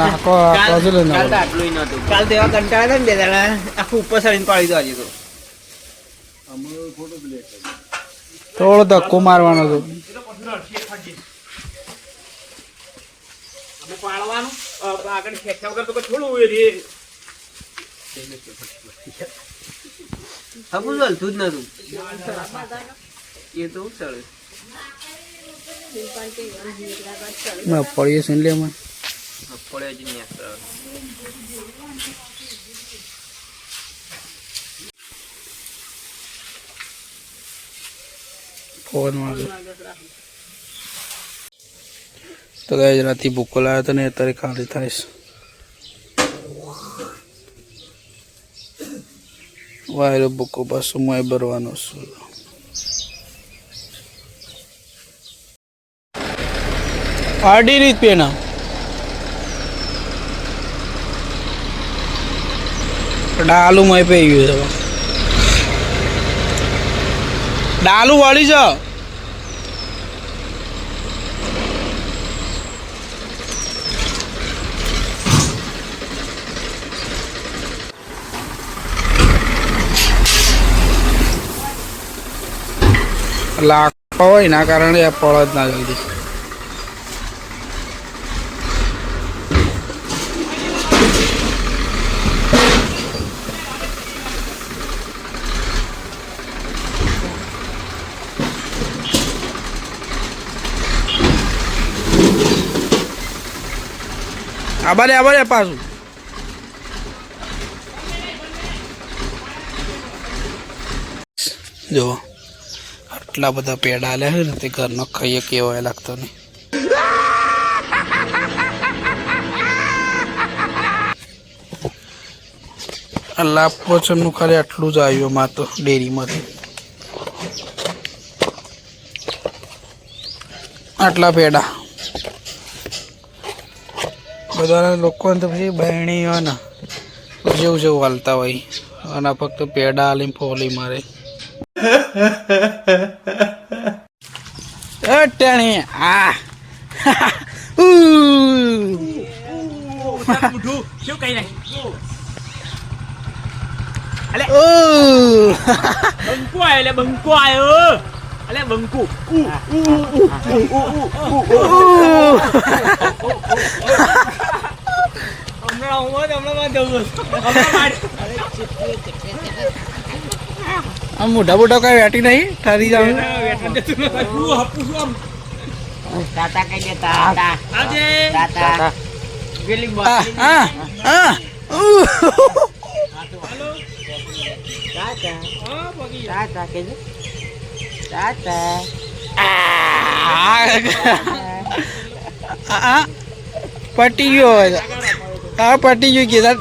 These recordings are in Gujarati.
છે કાલ આટલું નતું કાલ તો એવા કંટાળા હતા ને બે દાડા આખું ઉપર સાડીને પાડી દો આજે તો થોડો ધક્કો મારવાનો હતો પાડવાનું આગળ ખેંચ્યા વગર તો થોડું હોય રે હબુ તું જ નતું એ તો ચડે ના પડીએ છે લે માં પડે જ નહીં આ ફોન તો ગાય રાતી ભૂકો લાવ્યો હતો ને અત્યારે ખાલી થાય વાયરો ભૂકો પાછો મોય ભરવાનો છું આડી રીત પેના ડાલુ મય પે ગયું છે ડાલુ વાળી છે લાખો હોય એના કારણે આ જ ના જલ્દી. આબારે આબારે પાછું. જો, આટલા બધા પેડા આલ્યા છે ને, તે ઘરનો ખાઈએ કેવાય લાગતો નહીં. આ લાભ પોચનનું ખાલી આટલું જ આવ્યું માં તો ડેરીમાંથી. આટલા પેડા. બધાના લોકોને તો પછી બહેણી હોય ને જેવું જેવું હાલતા હોય. અને ફક્ત પેડા હાલીને ફોલી મારે. ટેણી આ. બંકુ આવ્યો બંકુ આવ્યો અલે બંકુ હમણાં હું હોત, હમણાં માં જવું હતું. હમણાં મારી- આમ મોઢા મોઢા કઈ વેટી નહીં ઠરી જાવ? તાતા કઈ દે તાતા આજે તાતા પેલી આ આ આ તાતા હા, પગી તાતા કે તાતા આ આ પટી ગયો. આ પાટી જોઈ.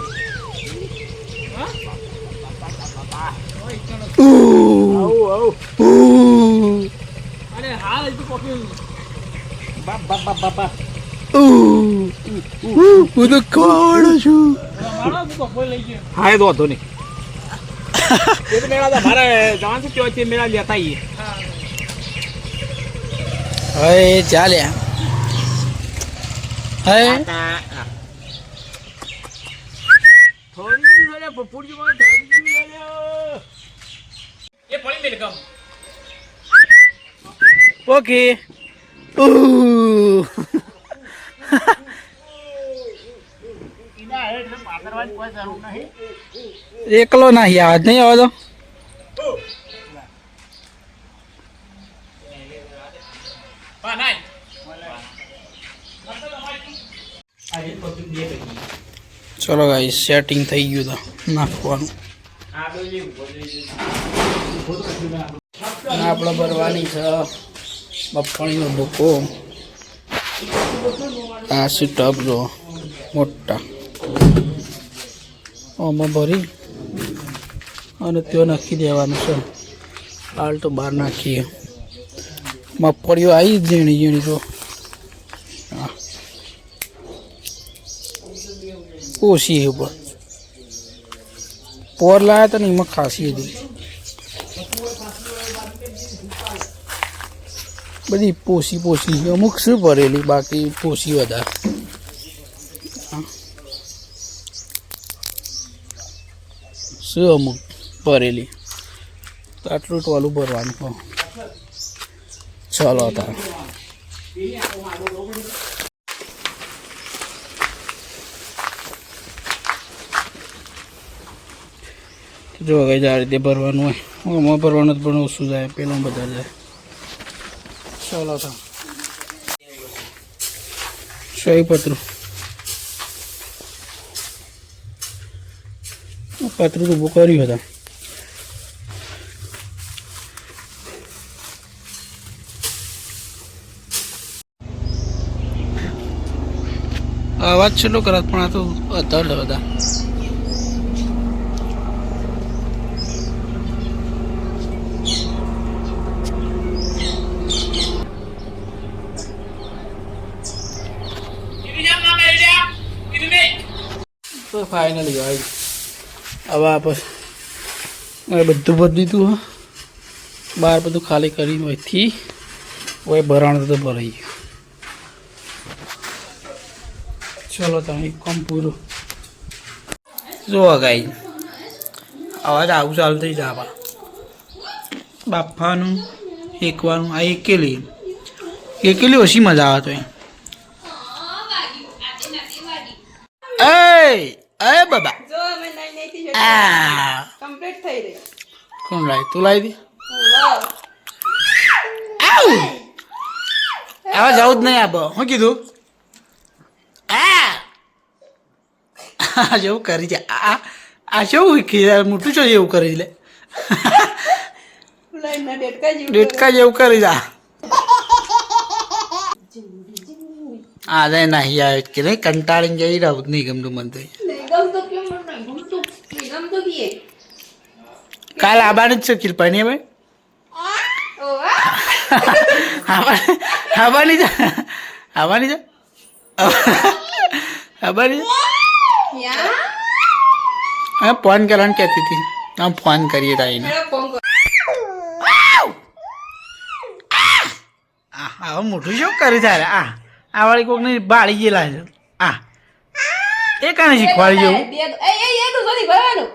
ઉહ. હું તો કોણ છું હું ગયો. એ તો વાંધો નહીં એ તો મેળા મારે જવાનું છે ત્યાં તે મેળા લેતા આવીએ હવે ચાલ્યા હે થોડી વાર પપુડીમાં થોડી વાર. એ પડી ઓકે એકલો ના આવાજ નહીં આવે આજે નાય ચલો ગાઈ સેટિંગ થઈ ગયું તો નાખવાનું. આપણે ભરવાની છે મગફળીનો ભૂકો આ શું ટબ જો, મોટા. આમાં ભરી અને તેઓ નાખી દેવાનું છે. હાલ તો બહાર નાખીએ. મગફળીઓ આવી ઝીણી ઝીણી તો ઓછી છે પણ. પોર લાયા તો ને એમાં ખાંસી હતી. બધી પોસી પોસી અમુક શું ભરેલી, બાકી પોસી વધારે. શું અમુક ભરેલી? આટલું ટોલું ભરવાનું ચાલો તાર જો કઈ આ રીતે ભરવાનું હોય. આમાં ભરવાનું જ પણ ઓછું જાય, પેલા બધા જાય. ચાલો તો. સહી પતરું. પતરું ઊભું કર્યું હતા. અવાજ છેલ્લો કરત પણ આ તો અધર બધા તો ફાઇનલી ભાઈ હવે આપણે હવે બધું ભરી દીધું હા. બહાર બધું ખાલી કરી હોયથી હોય ભરાણ તો ભરાઈ ગયું. ચલો તમે કામ પૂરું. જોવા ગાઈ અવાજ આવું ચાલુ થઈ જાય બાફવાનું એકવાનું આ એકેલી. એકેલી ઓછી મજા આવે તો એ! એ બાબા. જો અમે નઈ નઈ થી આ. કમ્પ્લીટ થઈ રહી. કોણ લાઈ તું લાઈ દી. વાવ. આવ. આવા જાવ જ નહીં આબો હું કીધું? આ. જેવું કરી છે. આ આ શું મોટું છો એવું કરી લે. ડેટકા જેવું કરી. જા. આ જાય નહીં આવે કે નહીં કંટાળીને જઈ રહું નહીં ગમતું મન તો. કાલ આવવાની જ છે કિરપાની હવે આવવાની છે આવવાની છે આવવાની હા ફોન કરવાનું કહેતી હતી આમ ફોન કરીએ તાઈને હવે મોટું શું કર્યું તારે આ આ વાળી કોકને બાળી ગયેલા છે આ એ કાને શીખવાડી જેવું એ એ એ તો સોરી ભરવાનું.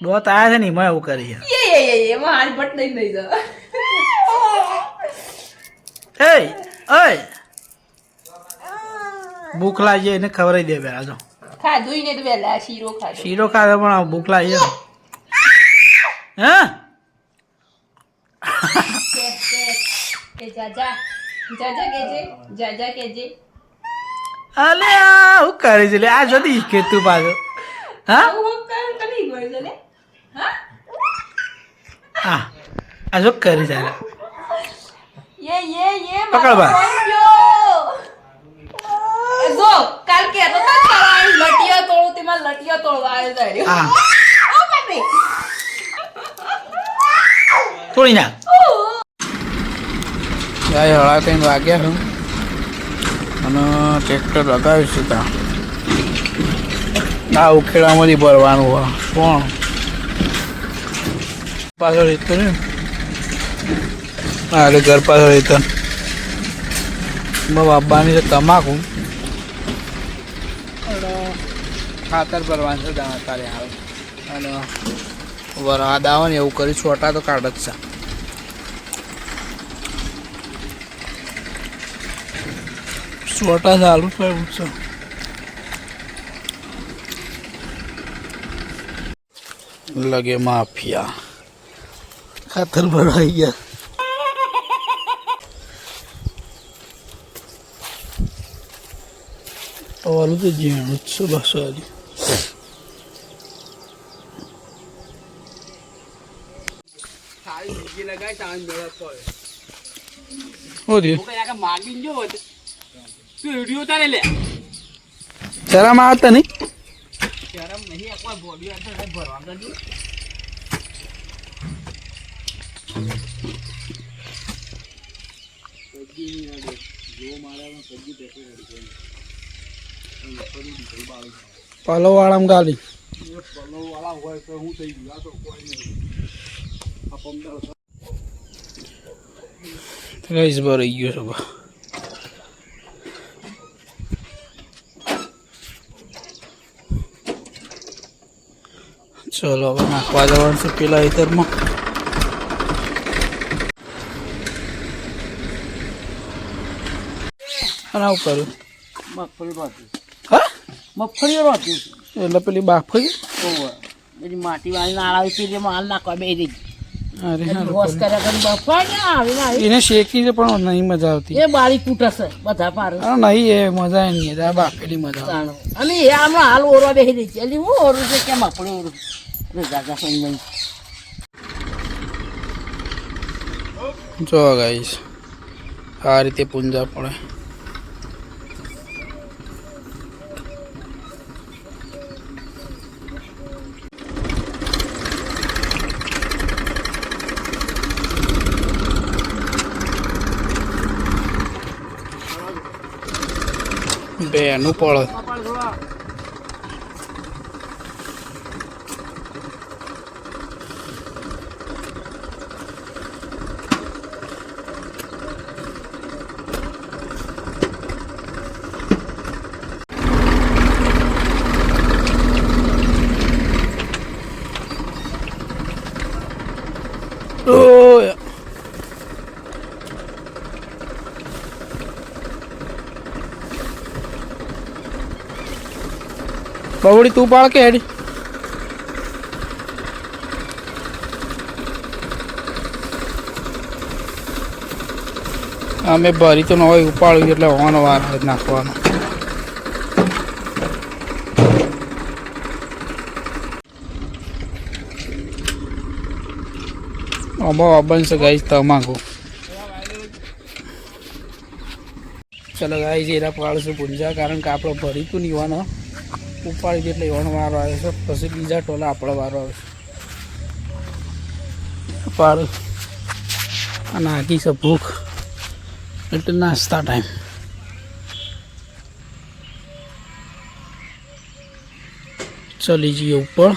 દોત આવ્યા છે ને એમાં એવું કરી એ એ એ એમાં હાથ ભટ નહીં લઈ જા એ ઓય ભૂખ લાગી એને ખવડાવી દે પેલા જો ખાધું ને તો વેલા શીરો ખાધો શીરો ખાધો પણ ભૂખ લાગી હા? કે કે કે જાજા જાજા કેજે જાજા કેજે અલે આ હું કરે છે લે? આ જોતી કે તું પાછો. હા? હું કામ કરી ગયો છે લે. હા? આ આ શું કરી તારે યે યે યે પકડ બા. જો કાલ કે તો લટિયા તોડું તેમાં લટિયા તોડવા આવ્યો બાપે. તોડી નાખ. ગાય હળા ત્રણ વાગ્યા છું. અને ટ્રેક્ટર લગાવ્યું છે ત્યાં. આ ઉખેડામાંથી ભરવાનું હોય. કોણ? પાછળ રહેતો ને? હા, એટલે ઘર પાછળ રહેતો બાબાની છે તમાકુ. ખાતર ભરવાનું છે દાણા તારે હાલ. અને વરસાદ આવે ને એવું કરી છોટા તો કાઢ જ છે. છોટા ચાલુ છે છે. લગે માફિયા. ખાતર ભરાઈ ગયા. ઓલું તો ઝીણું જ છે બસ સારી બીજી લગાય તાણ મેળા પડે શું થયું હું કઈ આગળ માગીને જો હોત. તું વીડિયો તારે લે. શરમ આવતા નહીં શરમ નહીં એકવાર બોલી અંદર કઈ ભરવા કરજો પાલો વાળામાં ગાલી. રઈસ ભરાઈ ગયો છે ચલો હવે નાખવા જવાનું છે પેલા હેતરમાં અને આવું કર્યું. મગફળી રોટી હા? મગફળી રોટી એટલે પેલી બાફી બધી માટી વાળી નાળા પીલી માલ નાખવા બે આવી આવી એને શેકી છે પણ નહીં મજા આવતી. એ બારી કૂટશે બધા પાર. નહીં એ મજા આવી નહીં બાફેલી મજા આવે. અને એ આમાં હાલ ઓરવા બેસી રહી છે. એટલે હું ઓરું છે કેમ આપણે ઓરું જો ગાઈશ આ રીતે પૂંજા પડે. બેનું પડે ઓય બવડી તું પાળ કે હેડી? અમે ભરી તો ન હોય ઉપાડ્યું એટલે હોવાનો વાર નાખવાનો. આમાં બનશે ગાઈશ તમાકુ ચલો ગાઈસ, એરા પાડશું પૂંજા, કારણ કે આપણે ભરી તું નહીં હોવાનો. ઉપાડી દે એટલે એવાનો વારો આવે છે. પછી બીજા ટોલા આપણો વારો આવે છે. પાડ અને આગી છે ભૂખ. એટલે નાસ્તા ટાઈમ ચલી જઈએ ઉપર.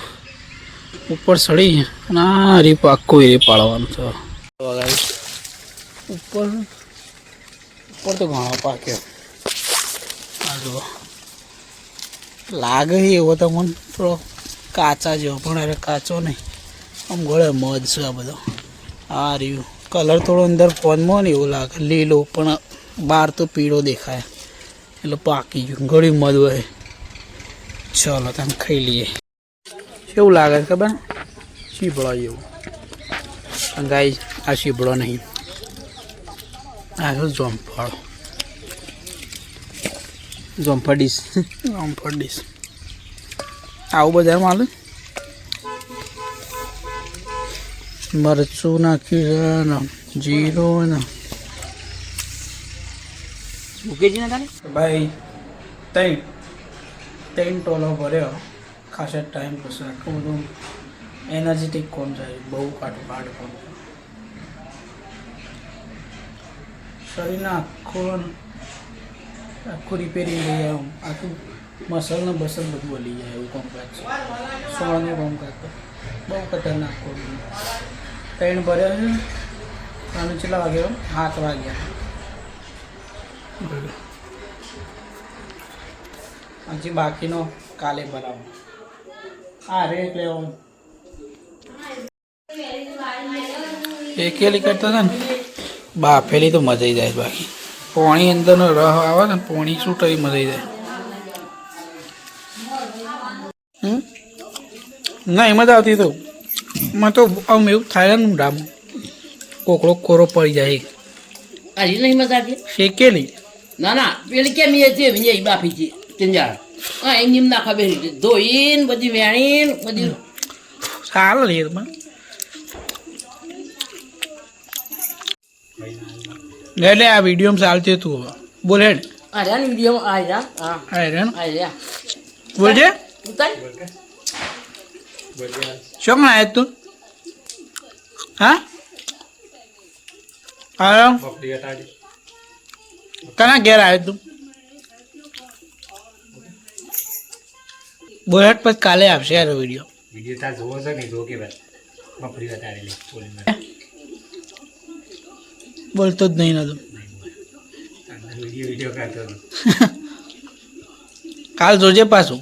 ઉપર ચડી ના રીપ આખો એ પાડવાનું છે. ઉપર. ઉપર તો ઘણો પાક્યો આ જુઓ. લાગે એવો તો મને થોડો કાચા જેવો, પણ અરે કાચો નહીં. આમ ગળે મધ છે આ બધો. આ રહ્યું. કલર થોડો અંદર ફોનમાં ને એવું લાગે. લીલો, પણ બહાર તો પીળો દેખાય. એટલે પાકી ગયું. ગળ્યું મધ હોય. ચલો તમે ખાઈ લઈએ. કેવું લાગે ખબર? શીભળો જેવું. ગાય આ શીભળો નહીં. આ જોમફળ. જોમફળ ડીશ જોમફળ ડીશ આવું બજારમાં હાલે મરચું નાખ્યું છે જીરો ને મૂકેજી ના ભાઈ ત્રણ ત્રણ ટોલો ભર્યો. ખાસ ટાઈમ પછી આટલું બધું એનર્જેટિક કોણ જાય? બહુ કાઢું કાઢ કોણ? શરીરના આખું આખું રિપેરિંગ લઈ આવ્યો આમ. આખું મસલ ને બસલ બધું લઈ જાય એવું કામકાજ છે સોળનું કામકાજ તો બહુ ખતરનાક કોણ ટ્રેન ભર્યો છે અને કેટલા વાગ્યા સાત વાગ્યા. હજી બાકીનો કાલે ભરાવો. હા રે એટલે એકેલી કરતા હતા ને? બાફેલી તો મજાઈ જાય બાકી. પોણી અંદરનો રહ આવે ને પોણી છૂટે એ થઈ જાય? ના એમાં જ આવતી તો. માં તો આમ એવું થાય ને ડામું. કોકડો કોરો પડી જાય આજે નહીં મજા આવતી? શેકેલી. ના ના પેલી કેમ એ છે એ બાફી છે તિંજાળ હા એ નીમ નાખવા બેસી ધોઈને બધી વેણીને બધી સારું લે એટલે આ વિડીયોમાં ચાલતી તું બોલે વીડિયો આર્યા હા. હા હેડ આર્યા બોલજે ઉતાર. શું ના તું. હા? હા કના ઘેર આવ્યો તું? બોલ હેડ પછી કાલે આવશે યાર વીડિયો વીડિયો તાર જોવો છે ને જો કે બતાડેલી બોલીને બોલતો જ નહીં નતું કાલ જોજે પાછું.